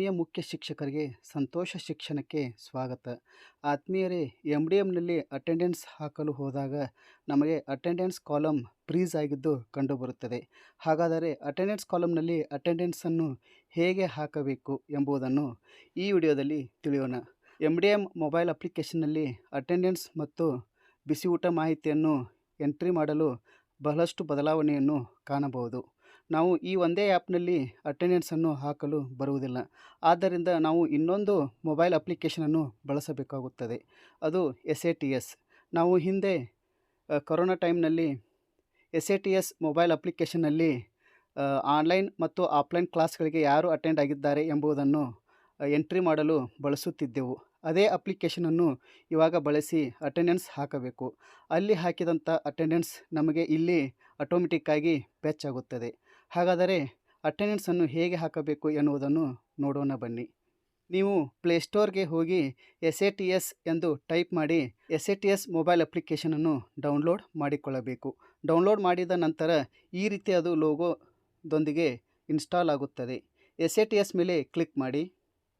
ಆತ್ಮೀಯ ಮುಖ್ಯ ಶಿಕ್ಷಕರಿಗೆ ಸಂತೋಷ ಶಿಕ್ಷಣಕ್ಕೆ ಸ್ವಾಗತ. ಆತ್ಮೀಯರೇ ಎಂ ಡಿ ಎಮ್ನಲ್ಲಿ ಅಟೆಂಡೆನ್ಸ್ ಹಾಕಲು ಹೋದಾಗ ನಮಗೆ ಅಟೆಂಡೆನ್ಸ್ ಕಾಲಮ್ ಫ್ರೀಸ್ ಆಗಿದ್ದು ಕಂಡುಬರುತ್ತದೆ. ಹಾಗಾದರೆ ಅಟೆಂಡೆನ್ಸ್ ಕಾಲಮ್ನಲ್ಲಿ ಅಟೆಂಡೆನ್ಸನ್ನು ಹೇಗೆ ಹಾಕಬೇಕು ಎಂಬುದನ್ನು ಈ ವಿಡಿಯೋದಲ್ಲಿ ತಿಳಿಯೋಣ. ಎಂ ಡಿ ಎಂ ಮೊಬೈಲ್ ಅಪ್ಲಿಕೇಶನ್ನಲ್ಲಿ ಅಟೆಂಡೆನ್ಸ್ ಮತ್ತು ಬಿಸಿ ಊಟ ಮಾಹಿತಿಯನ್ನು ಎಂಟ್ರಿ ಮಾಡಲು ಬಹಳಷ್ಟು ಬದಲಾವಣೆಯನ್ನು ಕಾಣಬಹುದು. ನಾವು ಈ ಒಂದೇ ಆ್ಯಪ್ನಲ್ಲಿ ಅಟೆಂಡೆನ್ಸನ್ನು ಹಾಕಲು ಬರುವುದಿಲ್ಲ. ಆದ್ದರಿಂದ ನಾವು ಇನ್ನೊಂದು ಮೊಬೈಲ್ ಅಪ್ಲಿಕೇಶನನ್ನು ಬಳಸಬೇಕಾಗುತ್ತದೆ. ಅದು ಎಸ್ ಎ ಟಿ ಎಸ್. ನಾವು ಹಿಂದೆ ಕೊರೋನಾ ಟೈಮ್ನಲ್ಲಿ S A T S mobile ಅಪ್ಲಿಕೇಶನಲ್ಲಿ ಆನ್ಲೈನ್ ಮತ್ತು ಆಫ್ಲೈನ್ ಕ್ಲಾಸ್ಗಳಿಗೆ ಯಾರು ಅಟೆಂಡ್ ಆಗಿದ್ದಾರೆ ಎಂಬುದನ್ನು ಎಂಟ್ರಿ ಮಾಡಲು ಬಳಸುತ್ತಿದ್ದೆವು. ಅದೇ ಅಪ್ಲಿಕೇಶನನ್ನು ಇವಾಗ ಬಳಸಿ ಅಟೆಂಡೆನ್ಸ್ ಹಾಕಬೇಕು. ಅಲ್ಲಿ ಹಾಕಿದಂಥ ಅಟೆಂಡೆನ್ಸ್ ನಮಗೆ ಇಲ್ಲಿ ಆಟೋಮೆಟಿಕ್ಕಾಗಿ ಪ್ಯಾಚ್ ಆಗುತ್ತದೆ. ಹಾಗಾದರೆ ಅಟೆಂಡೆನ್ಸನ್ನು ಹೇಗೆ ಹಾಕಬೇಕು ಎನ್ನುವುದನ್ನು ನೋಡೋಣ ಬನ್ನಿ. ನೀವು ಪ್ಲೇಸ್ಟೋರ್ಗೆ ಹೋಗಿ ಎಸ್ ಎ ಟಿ ಎಸ್ ಎಂದು ಟೈಪ್ ಮಾಡಿ S A T S mobile ಅಪ್ಲಿಕೇಶನನ್ನು download ಮಾಡಿಕೊಳ್ಳಬೇಕು. ಡೌನ್ಲೋಡ್ ಮಾಡಿದ ನಂತರ ಈ ರೀತಿ ಅದು ಲೋಗೋದೊಂದಿಗೆ ಇನ್ಸ್ಟಾಲ್ ಆಗುತ್ತದೆ. ಎಸ್ ಎ ಟಿ ಎಸ್ ಮೇಲೆ ಕ್ಲಿಕ್ ಮಾಡಿ.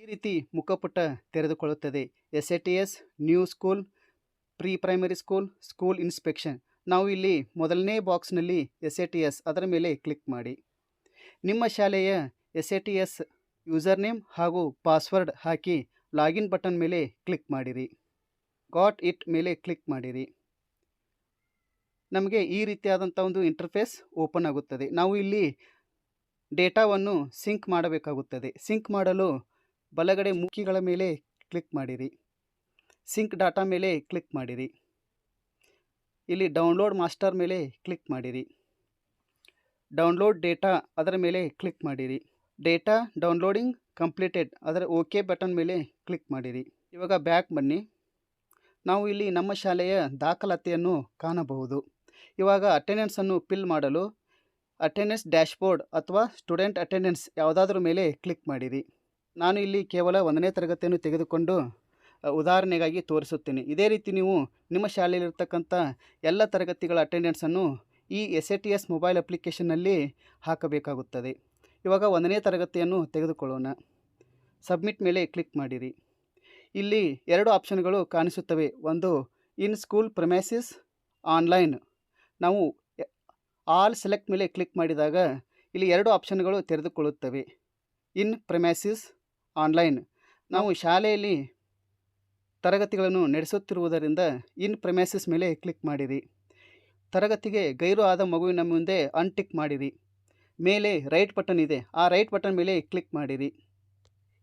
ಈ ರೀತಿ ಮುಖಪುಟ ತೆರೆದುಕೊಳ್ಳುತ್ತದೆ. S A T S new school pre primary school school inspection ನಾವು ಇಲ್ಲಿ ಮೊದಲನೇ ಬಾಕ್ಸ್ನಲ್ಲಿ ಎಸ್ ಎ ಟಿ ಎಸ್ ಅದರ ಮೇಲೆ ಕ್ಲಿಕ್ ಮಾಡಿ. ನಿಮ್ಮ ಶಾಲೆಯ S A T S user name ಹಾಗೂ ಪಾಸ್ವರ್ಡ್ ಹಾಕಿ ಲಾಗಿನ್ ಬಟನ್ ಮೇಲೆ ಕ್ಲಿಕ್ ಮಾಡಿರಿ. ಗಾಟ್ ಇಟ್ ಮೇಲೆ ಕ್ಲಿಕ್ ಮಾಡಿರಿ. ನಮಗೆ ಈ ರೀತಿಯಾದಂಥ ಒಂದು ಇಂಟರ್ಫೇಸ್ ಓಪನ್ ಆಗುತ್ತದೆ. ನಾವು ಇಲ್ಲಿ ಡೇಟಾವನ್ನು ಸಿಂಕ್ ಮಾಡಬೇಕಾಗುತ್ತದೆ. ಸಿಂಕ್ ಮಾಡಲು ಬಲಗಡೆ ಮುಖಿಗಳ ಮೇಲೆ ಕ್ಲಿಕ್ ಮಾಡಿರಿ. ಸಿಂಕ್ ಡಾಟಾ ಮೇಲೆ ಕ್ಲಿಕ್ ಮಾಡಿರಿ. ಇಲ್ಲಿ ಡೌನ್ಲೋಡ್ ಮಾಸ್ಟರ್ ಮೇಲೆ ಕ್ಲಿಕ್ ಮಾಡಿರಿ. ಡೌನ್ಲೋಡ್ ಡೇಟಾ ಅದರ ಮೇಲೆ ಕ್ಲಿಕ್ ಮಾಡಿರಿ. ಡೇಟಾ ಡೌನ್ಲೋಡಿಂಗ್ ಕಂಪ್ಲೀಟೆಡ್ ಅದರ ಓಕೆ ಬಟನ್ ಮೇಲೆ ಕ್ಲಿಕ್ ಮಾಡಿರಿ. ಇವಾಗ ಬ್ಯಾಕ್ ಬನ್ನಿ. ನಾವು ಇಲ್ಲಿ ನಮ್ಮ ಶಾಲೆಯ ದಾಖಲಾತಿಯನ್ನು ಕಾಣಬಹುದು. ಇವಾಗ ಅಟೆಂಡೆನ್ಸನ್ನು ಫಿಲ್ ಮಾಡಲು ಅಟೆಂಡೆನ್ಸ್ ಡ್ಯಾಶ್ಬೋರ್ಡ್ ಅಥವಾ ಸ್ಟೂಡೆಂಟ್ ಅಟೆಂಡೆನ್ಸ್ ಯಾವುದಾದ್ರೂ ಮೇಲೆ ಕ್ಲಿಕ್ ಮಾಡಿರಿ. ನಾನು ಇಲ್ಲಿ ಕೇವಲ ಒಂದನೇ ತರಗತಿಯನ್ನು ತೆಗೆದುಕೊಂಡು ಉದಾಹರಣೆಗಾಗಿ ತೋರಿಸುತ್ತೇನೆ. ಇದೇ ರೀತಿ ನೀವು ನಿಮ್ಮ ಶಾಲೆಯಲ್ಲಿರ್ತಕ್ಕಂಥ ಎಲ್ಲ ತರಗತಿಗಳ ಅಟೆಂಡೆನ್ಸನ್ನು ಈ S A T S mobile ಅಪ್ಲಿಕೇಶನ್ನಲ್ಲಿ ಹಾಕಬೇಕಾಗುತ್ತದೆ. ಇವಾಗ ಒಂದನೇ ತರಗತಿಯನ್ನು ತೆಗೆದುಕೊಳ್ಳೋಣ. ಸಬ್ಮಿಟ್ ಮೇಲೆ ಕ್ಲಿಕ್ ಮಾಡಿರಿ. ಇಲ್ಲಿ ಎರಡು ಆಪ್ಷನ್ಗಳು ಕಾಣಿಸುತ್ತವೆ. ಒಂದು ಇನ್ ಸ್ಕೂಲ್ ಪ್ರೊಮ್ಯಾಸಿಸ್ ಆನ್ಲೈನ್ ನಾವು ಆಲ್ ಸೆಲೆಕ್ಟ್ ಮೇಲೆ ಕ್ಲಿಕ್ ಮಾಡಿದಾಗ ಇಲ್ಲಿ ಎರಡು ಆಪ್ಷನ್ಗಳು ತೆರೆದುಕೊಳ್ಳುತ್ತವೆ. ಇನ್ ಪ್ರೊಮ್ಯಾಸಿಸ್ ಆನ್ಲೈನ್ ನಾವು ಶಾಲೆಯಲ್ಲಿ ತರಗತಿಗಳನ್ನು ನಡೆಸುತ್ತಿರುವುದರಿಂದ ಇನ್ ಪ್ರೊಮ್ಯಾಸಿಸ್ ಮೇಲೆ ಕ್ಲಿಕ್ ಮಾಡಿರಿ. ತರಗತಿಗೆ ಗೈರು ಆದ ಮಗುವಿನ ಮುಂದೆ ಅನ್ಟಿಕ್ ಮಾಡಿರಿ. ಮೇಲೆ ರೈಟ್ ಬಟನ್ ಇದೆ. ಆ ರೈಟ್ ಬಟನ್ ಮೇಲೆ ಕ್ಲಿಕ್ ಮಾಡಿರಿ.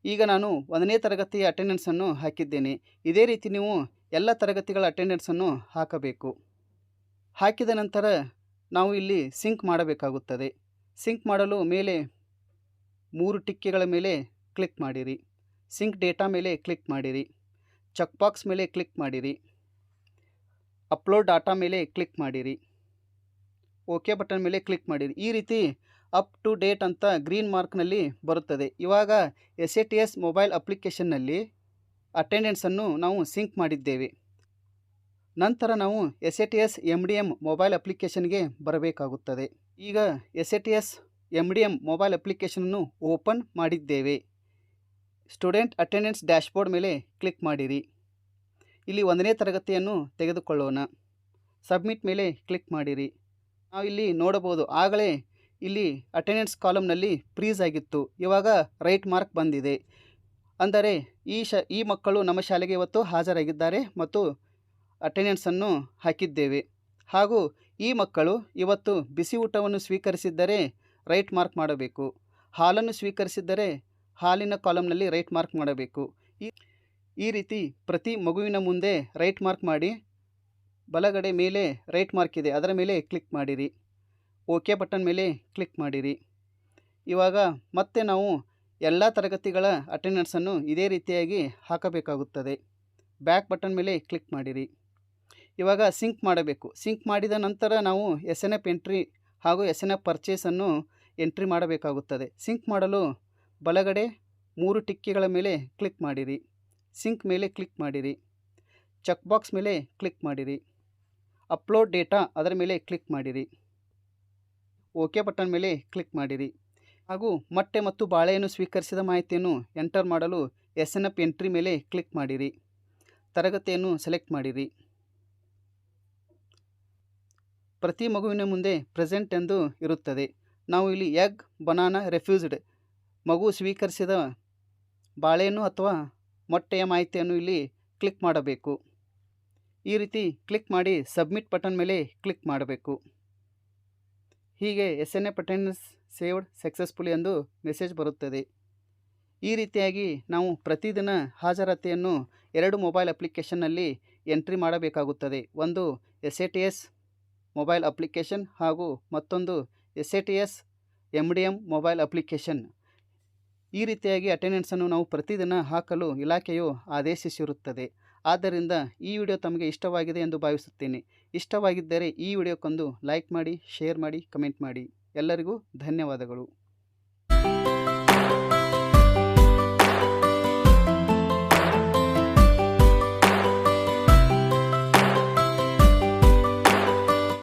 ಈಗ ನಾನು ಒಂದನೇ ತರಗತಿಯ ಅಟೆಂಡೆನ್ಸನ್ನು ಹಾಕಿದ್ದೇನೆ. ಇದೇ ರೀತಿ ನೀವು ಎಲ್ಲ ತರಗತಿಗಳ ಅಟೆಂಡೆನ್ಸನ್ನು ಹಾಕಬೇಕು. ಹಾಕಿದ ನಂತರ ನಾವು ಇಲ್ಲಿ ಸಿಂಕ್ ಮಾಡಬೇಕಾಗುತ್ತದೆ. ಸಿಂಕ್ ಮಾಡಲು ಮೇಲೆ ಮೂರು ಟಿಕ್ಕೆಗಳ ಮೇಲೆ ಕ್ಲಿಕ್ ಮಾಡಿರಿ. ಸಿಂಕ್ ಡೇಟಾ ಮೇಲೆ ಕ್ಲಿಕ್ ಮಾಡಿರಿ. ಚೆಕ್ ಬಾಕ್ಸ್ ಮೇಲೆ ಕ್ಲಿಕ್ ಮಾಡಿರಿ. ಅಪ್ಲೋಡ್ ಡಾಟಾ ಮೇಲೆ ಕ್ಲಿಕ್ ಮಾಡಿರಿ. ಓಕೆ ಬಟನ್ ಮೇಲೆ ಕ್ಲಿಕ್ ಮಾಡಿರಿ. ಈ ರೀತಿ ಅಪ್ ಟು ಡೇಟ್ ಅಂತ ಗ್ರೀನ್ ಮಾರ್ಕ್ನಲ್ಲಿ ಬರುತ್ತದೆ. ಇವಾಗ S A T S mobile ಅಪ್ಲಿಕೇಶನ್ನಲ್ಲಿ ಅಟೆಂಡೆನ್ಸನ್ನು ನಾವು ಸಿಂಕ್ ಮಾಡಿದ್ದೇವೆ. ನಂತರ ನಾವು S A T S M D M mobile ಅಪ್ಲಿಕೇಶನ್ಗೆ ಬರಬೇಕಾಗುತ್ತದೆ. ಈಗ S A T S M D M mobile ಅಪ್ಲಿಕೇಶನನ್ನು open ಮಾಡಿದ್ದೇವೆ. ಸ್ಟೂಡೆಂಟ್ ಅಟೆಂಡೆನ್ಸ್ ಡ್ಯಾಶ್ಬೋರ್ಡ್ ಮೇಲೆ ಕ್ಲಿಕ್ ಮಾಡಿರಿ. ಇಲ್ಲಿ ಒಂದನೇ ತರಗತಿಯನ್ನು ತೆಗೆದುಕೊಳ್ಳೋಣ. ಸಬ್ಮಿಟ್ ಮೇಲೆ ಕ್ಲಿಕ್ ಮಾಡಿರಿ. ನಾವು ಇಲ್ಲಿ ನೋಡಬಹುದು, ಆಗಲೇ ಇಲ್ಲಿ ಅಟೆಂಡೆನ್ಸ್ ಕಾಲಮ್ನಲ್ಲಿ ಫ್ರೀಸ್ ಆಗಿತ್ತು. ಇವಾಗ ರೈಟ್ ಮಾರ್ಕ್ ಬಂದಿದೆ. ಅಂದರೆ ಈ ಶ, ಈ ಮಕ್ಕಳು ನಮ್ಮ ಶಾಲೆಗೆ ಇವತ್ತು ಹಾಜರಾಗಿದ್ದಾರೆ ಮತ್ತು ಅಟೆಂಡೆನ್ಸನ್ನು ಹಾಕಿದ್ದೇವೆ. ಹಾಗೂ ಈ ಮಕ್ಕಳು ಇವತ್ತು ಬಿಸಿ ಊಟವನ್ನು ಸ್ವೀಕರಿಸಿದ್ದರೆ ರೈಟ್ ಮಾರ್ಕ್ ಮಾಡಬೇಕು. ಹಾಲನ್ನು ಸ್ವೀಕರಿಸಿದ್ದರೆ ಹಾಲಿನ ಕಾಲಮ್ನಲ್ಲಿ ರೈಟ್ ಮಾರ್ಕ್ ಮಾಡಬೇಕು. ಈ ಈ ರೀತಿ ಪ್ರತಿ ಮಗುವಿನ ಮುಂದೆ ರೈಟ್ ಮಾರ್ಕ್ ಮಾಡಿ, ಬಲಗಡೆ ಮೇಲೆ ರೈಟ್ ಮಾರ್ಕ್ ಇದೆ, ಅದರ ಮೇಲೆ ಕ್ಲಿಕ್ ಮಾಡಿರಿ. ಓಕೆ ಬಟನ್ ಮೇಲೆ ಕ್ಲಿಕ್ ಮಾಡಿರಿ. ಇವಾಗ ಮತ್ತೆ ನಾವು ಎಲ್ಲ ತರಗತಿಗಳ ಅಟೆಂಡೆನ್ಸನ್ನು ಇದೇ ರೀತಿಯಾಗಿ ಹಾಕಬೇಕಾಗುತ್ತದೆ. ಬ್ಯಾಕ್ ಬಟನ್ ಮೇಲೆ ಕ್ಲಿಕ್ ಮಾಡಿರಿ. ಇವಾಗ ಸಿಂಕ್ ಮಾಡಬೇಕು. ಸಿಂಕ್ ಮಾಡಿದ ನಂತರ ನಾವು ಎಸ್ ಎನ್ ಎಫ್ ಎಂಟ್ರಿ ಹಾಗೂ ಎಸ್ ಎನ್ ಎಫ್ ಪರ್ಚೇಸನ್ನು ಎಂಟ್ರಿ ಮಾಡಬೇಕಾಗುತ್ತದೆ. ಸಿಂಕ್ ಮಾಡಲು ಬಲಗಡೆ ಮೂರು ಟಿಕ್ಕಿಗಳ ಮೇಲೆ ಕ್ಲಿಕ್ ಮಾಡಿರಿ. ಸಿಂಕ್ ಮೇಲೆ ಕ್ಲಿಕ್ ಮಾಡಿರಿ. ಚೆಕ್ ಬಾಕ್ಸ್ ಮೇಲೆ ಕ್ಲಿಕ್ ಮಾಡಿರಿ. ಅಪ್ಲೋಡ್ ಡೇಟಾ ಅದರ ಮೇಲೆ ಕ್ಲಿಕ್ ಮಾಡಿರಿ. ಓಕೆ ಬಟನ್ ಮೇಲೆ ಕ್ಲಿಕ್ ಮಾಡಿರಿ. ಹಾಗೂ ಮೊಟ್ಟೆ ಮತ್ತು ಬಾಳೆಯನ್ನು ಸ್ವೀಕರಿಸಿದ ಮಾಹಿತಿಯನ್ನು ಎಂಟರ್ ಮಾಡಲು ಎಸ್ ಎನ್ ಎಫ್ ಎಂಟ್ರಿ ಮೇಲೆ ಕ್ಲಿಕ್ ಮಾಡಿರಿ. ತರಗತಿಯನ್ನು ಸೆಲೆಕ್ಟ್ ಮಾಡಿರಿ. ಪ್ರತಿ ಮಗುವಿನ ಮುಂದೆ ಪ್ರೆಸೆಂಟ್ ಎಂದು ಇರುತ್ತದೆ. ನಾವು ಇಲ್ಲಿ ಎಗ್, ಬನಾನಾ, ರೆಫ್ಯೂಸ್ಡ್ ಮಗು ಸ್ವೀಕರಿಸಿದ ಬಾಳೆಯನ್ನು ಅಥವಾ ಮೊಟ್ಟೆಯ ಮಾಹಿತಿಯನ್ನು ಇಲ್ಲಿ ಕ್ಲಿಕ್ ಮಾಡಬೇಕು. ಈ ರೀತಿ ಕ್ಲಿಕ್ ಮಾಡಿ ಸಬ್ಮಿಟ್ ಬಟನ್ ಮೇಲೆ ಕ್ಲಿಕ್ ಮಾಡಬೇಕು. ಹೀಗೆ S N A ಪಟೆನ್ಸ್ saved successfully ಎಂದು ಮೆಸೇಜ್ ಬರುತ್ತದೆ. ಈ ರೀತಿಯಾಗಿ ನಾವು ಪ್ರತಿದಿನ ಹಾಜರಾತಿಯನ್ನು ಎರಡು ಮೊಬೈಲ್ ಅಪ್ಲಿಕೇಶನ್ನಲ್ಲಿ ಎಂಟ್ರಿ ಮಾಡಬೇಕಾಗುತ್ತದೆ. ಒಂದು S A T S mobile application ಹಾಗೂ ಮತ್ತೊಂದು S A T S M D M mobile application. ಈ ರೀತಿಯಾಗಿ ಅಟೆಂಡೆನ್ಸನ್ನು ನಾವು ಪ್ರತಿದಿನ ಹಾಕಲು ಇಲಾಖೆಯು ಆದೇಶಿಸಿರುತ್ತದೆ. ಆದ್ದರಿಂದ ಈ ವಿಡಿಯೋ ತಮಗೆ ಇಷ್ಟವಾಗಿದೆ ಎಂದು ಭಾವಿಸುತ್ತೇನೆ. ಇಷ್ಟವಾಗಿದ್ದರೆ ಈ ವಿಡಿಯೋಕ್ಕೊಂದು ಲೈಕ್ ಮಾಡಿ ಶೇರ್ ಮಾಡಿ ಕಮೆಂಟ್ ಮಾಡಿ. ಎಲ್ಲರಿಗೂ ಧನ್ಯವಾದಗಳು.